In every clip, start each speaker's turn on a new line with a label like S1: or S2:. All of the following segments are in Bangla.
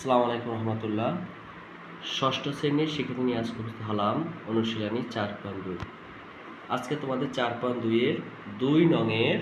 S1: আসসালামু আলাইকুম রহমতুল্লাহ। ষষ্ঠ শ্রেণির শিক্ষার্থী নিয়ে আজ উপস্থিত হলাম অনুশীলনী চার পয়েন্ট দুই। আজকে তোমাদের চার পয়েন্ট দুইয়ের দুই নংয়ের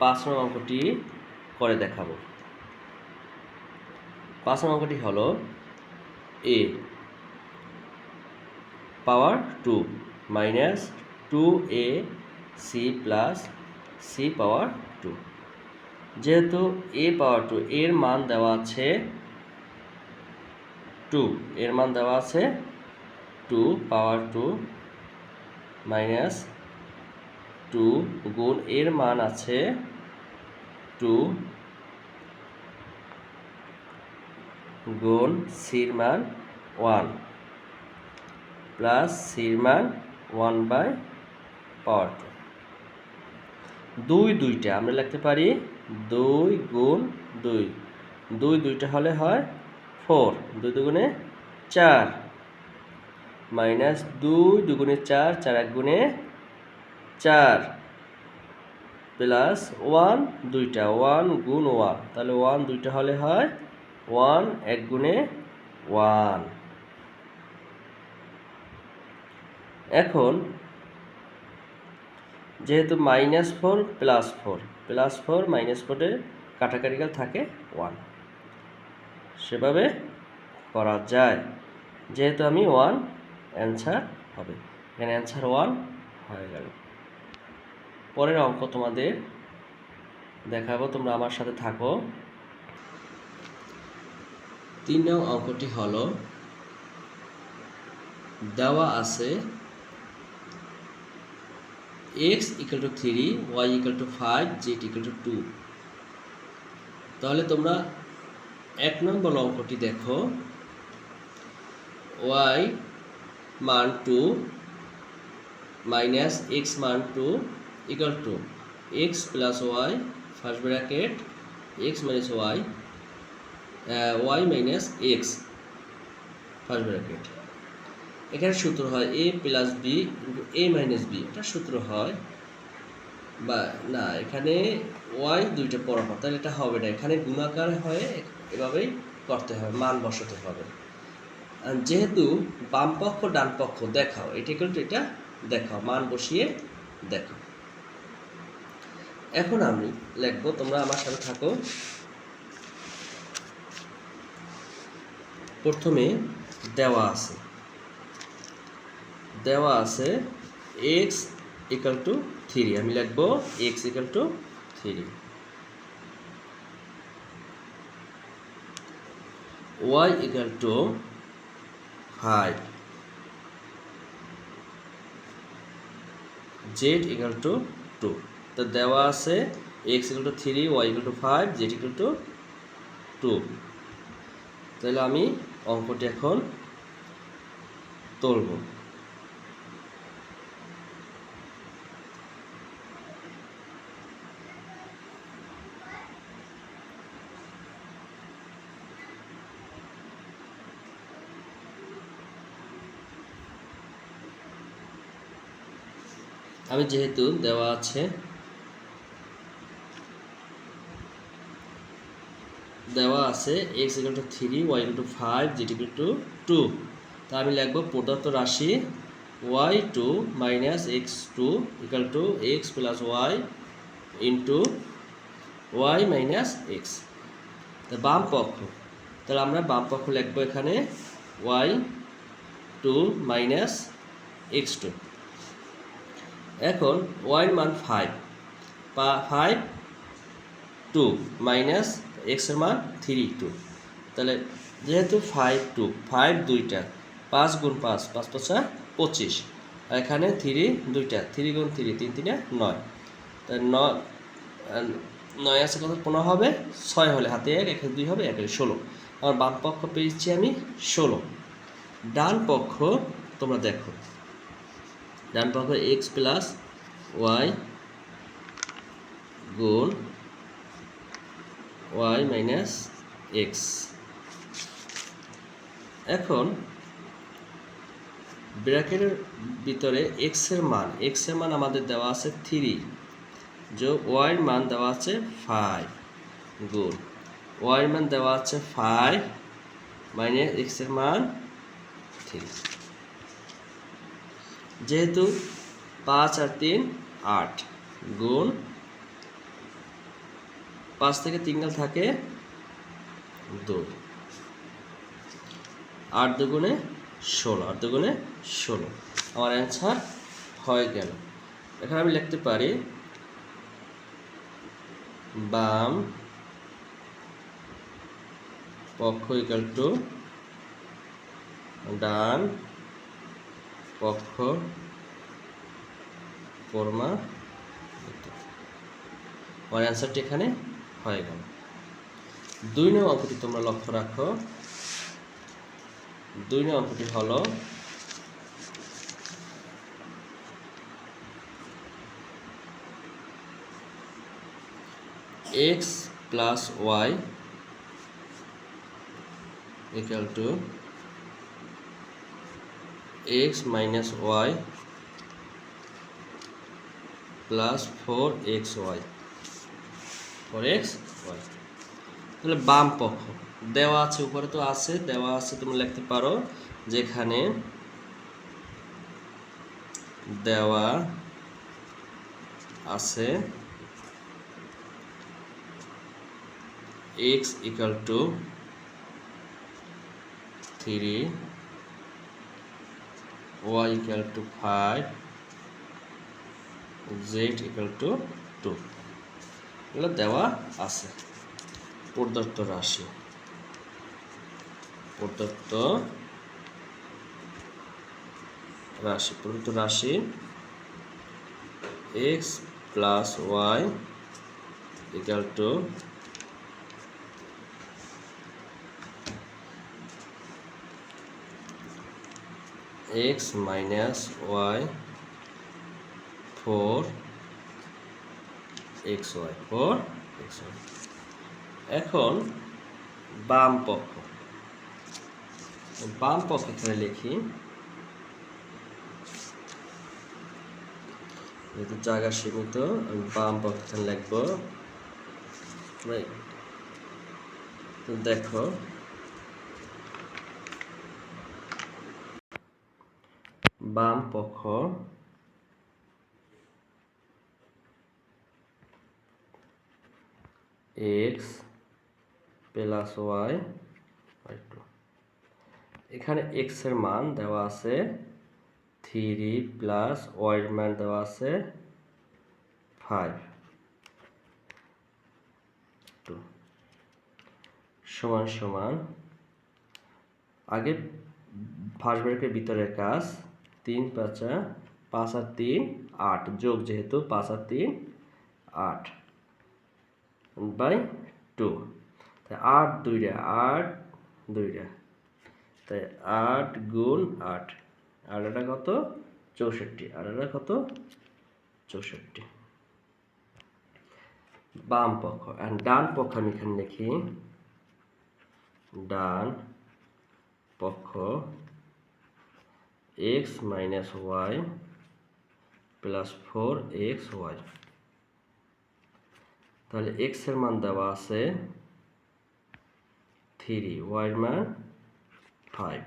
S1: পাঁচ নং অঙ্কটি করে দেখাবো। পাঁচ নং অঙ্কটি হল A power two minus two A C plus C power two. যেহেতু এ পাওয়ার টু এর মান দেওয়া আছে টু, এর মান দেওয়া আছে two power two minus two গুণ এর মান আছে টু গুণ সির মান ওয়ান প্লাস সির মান ওয়ান বাই পাওয়ার টু। দুই দুইটা, আমরা লিখতে পারি দুই গুণ দুই। দুই দুইটা হলে হয় ফোর, দুই দুগুণে চার। মাইনাস দুই দুগুণে চার চার এক গুণে চার। প্লাস ওয়ান দুইটা, ওয়ান গুণ ওয়ান। তাহলে ওয়ান দুইটা হলে হয় ওয়ান এক গুণে ওয়ান। এখন যেহেতু minus four, plus four plus four, minus ফোরে কাটাকাটিকাল থাকে ওয়ান। সেভাবে করা যায়। যেহেতু আমি ওয়ান অ্যান্সার হবে। এখানে অ্যান্সার ওয়ান হয়ে গেল। পরের অঙ্ক তোমাদের দেখাবো, তোমরা আমার সাথে থাকো। তিন নং অঙ্কটি হলো, দেওয়া আছে X equal two three Y equal two five Z equal two two তাহলে তোমরা এক নম্বর অঙ্কটি দেখো। ওয়াই মান টু মাইনাস এক্স মান two equal two. X plus Y first bracket, X minus Y Y minus X first bracket. এখানে সূত্র হয় A plus B A minus B. এটা সূত্র হয় বা না, এখানে ওয়াই দুইটা পরপর তাহলে এটা হবে না। এখানে গুণাকার হয়ে এভাবেই করতে হবে, মান বসাতে হবে। যেহেতু বাম পক্ষ, ডান পক্ষ, দেখাও, এটা কিন্তু এটা দেখাও, মান বসিয়ে দেখো এখন আমি লিখব, তোমরা আমার সাথে থাকো। প্রথমে দেওয়া আছে। দেওয়া আছে এক্স ইকাল টু থ্রি আমি লিখব X equal two three Y equal two five Z equal two two তো দেওয়া আছে X equal two three Y equal two five Z equal two two তাহলে আমি অঙ্কটি এখন তুলব। আমি যেহেতু দেওয়া আছে দেওয়া আছে X equal two three Y equal two five Z equal two two তা আমি লিখব প্রদত্ত রাশি Y two minus X two equal two X plus Y into Y minus X তা বাম পক্ষ, তাহলে আমরা বাম পক্ষ লিখব এখানে Y two minus X two এখন ওয়াইয়ের মান ফাইভ পা ফাইভ টু মাইনাস এক্সের মান থ্রি টু তাহলে যেহেতু ফাইভ টু ফাইভ দুইটা, পাঁচ গুণ পাঁচ পাঁচ পাঁচা পঁচিশ। আর এখানে থ্রি দুইটা থ্রি গুণ থ্রি তিন তিনে নয়। তাই নয় নয় আছে কত? পনেরো হবে, ছয় হলে হাতে এক, একে দুই হবে, একে ষোলো। আমার বাম পক্ষ পেয়েছি আমি ষোলো। ডান পক্ষ তোমরা দেখো। ডান পক্ষ এক্স প্লাস ওয়াই গুণ ওয়াই মাইনাস এক্স এখন ব্র্যাকেটের ভিতরে এক্সের মান এক্সের মান আমাদের দেওয়া আছে থ্রি যোগ ওয়াইয়ের মান দেওয়া আছে ফাইভ গুণ ওয়াইয়ের মান দেওয়া আছে ফাইভ মাইনাস এক্সের মান থ্রি যেহেতু পাঁচ আর তিন আট গুণ পাঁচ থেকে তিন গেল থাকে দুই আট দুগুণে ষোলো, আট দুগুণে ষোলো। আমার অ্যান্সার হয়ে গেল। এখানে আমি লিখতে পারি, বাম পক্ষ ইকাল টু ডান পক্ষ কর্মা আমার অ্যান্সারটি এখানে হয়ে গেল। দুই নং অঙ্কটি তোমরা লক্ষ্য রাখো। দুই নং অঙ্কটি হলো X plus Y equal to X minus Y plus four X Y. Four X Y. তাহলে বাম পক্ষ। দেওয়া আছে, উপরে তো আছে, দেওয়া আছে, তুমি লিখতে পারো যেখানে দেওয়া আছে X equal two three y equal to 5 z equal to 2 এগুলো দেওয়া আছে। প্রদত্ত রাশি। প্রদত্ত রাশি প্রদত্ত রাশি x plus y equal to X minus Y four X Y four X Y এখন বাম পক্ষ। বাম পক্ষ এখানে লিখি। যেহেতু জায়গা সীমিত, আমি বাম পক্ষ এখানে লিখব। দেখো বাম পক্ষ। এক্স প্লাস ওয়াই টু এখানে এক্সের মান দেওয়া আছে। থ্রি প্লাস ওয়াইয়ের মান দেওয়া আছে। ফাইভ টু সমান সমান। আগে ফার্স্ট ব্রেকের ভিতরের কাজ। তিন পাঁচা পাঁচ আর তিন, আট। যোগ যেহেতু পাঁচ আর তিন, আট। বাই টু তাই আট দুইটা আট দুইটা। তাই আট গুণ আট। আর এটা কত? চৌষট্টি। আর এটা কত? চৌষট্টি। বাম পক্ষ। আর ডান পক্ষ আমি এখানে লিখি। ডান পক্ষ X minus Y plus four X Y তাহলে এক্সের মান দেওয়া আছে থ্রি ওয়াইয়ের মান ফাইভ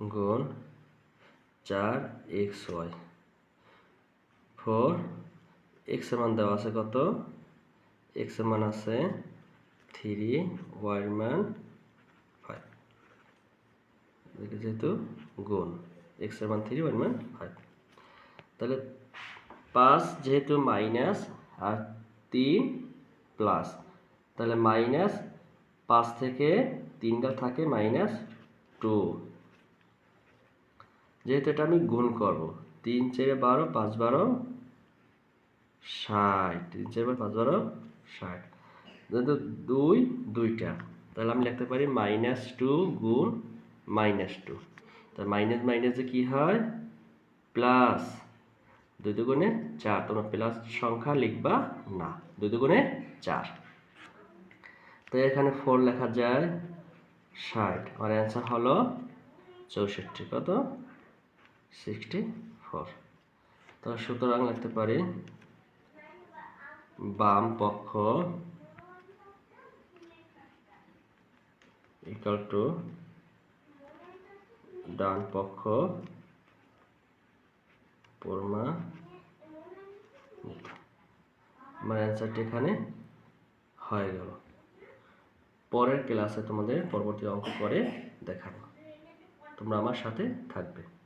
S1: গুণ চার এক্স ওয়াই ফোর এক্সের মান দেওয়া আছে কত? এক্সের মান আছে থ্রি, ওয়াই মান ফাইভ। যেহেতু গুণ এক্সের মান থ্রি, ওয়াই মান ফাইভ। তাহলে পাঁচ যেহেতু মাইনাস আর তিন প্লাস, তাহলে মাইনাস পাঁচ থেকে তিনটা থাকে মাইনাস টু। যেহেতু এটা আমি গুণ করব, তিন চারে বারো, পাঁচ বারো ষাট। তিন চার বারো পাঁচ বারো, ষাট। যেহেতু দুই, দুইটা। তাহলে আমি লিখতে পারি মাইনাস টু গুণ মাইনাস টু তা মাইনাস মাইনাসে কী হয়? প্লাস দুই দুগুণে চার। তোমরা প্লাস সংখ্যা লিখবা না। দুই দুগুণে চার। তো এখানে ফোর লেখা যায় ষাট। আমার অ্যান্সার হলো চৌষট্টি। কত? সিক্সটি ফোর তো সুতরাং লিখতে পারি বাম পক্ষ ইকাল টু ডান পক্ষ পরমা আমার অ্যান্সারটি এখানে হয়ে গেল। পরের ক্লাসে তোমাদের পরবর্তী অঙ্ক করে দেখাবো। তোমরা আমার সাথে থাকবে।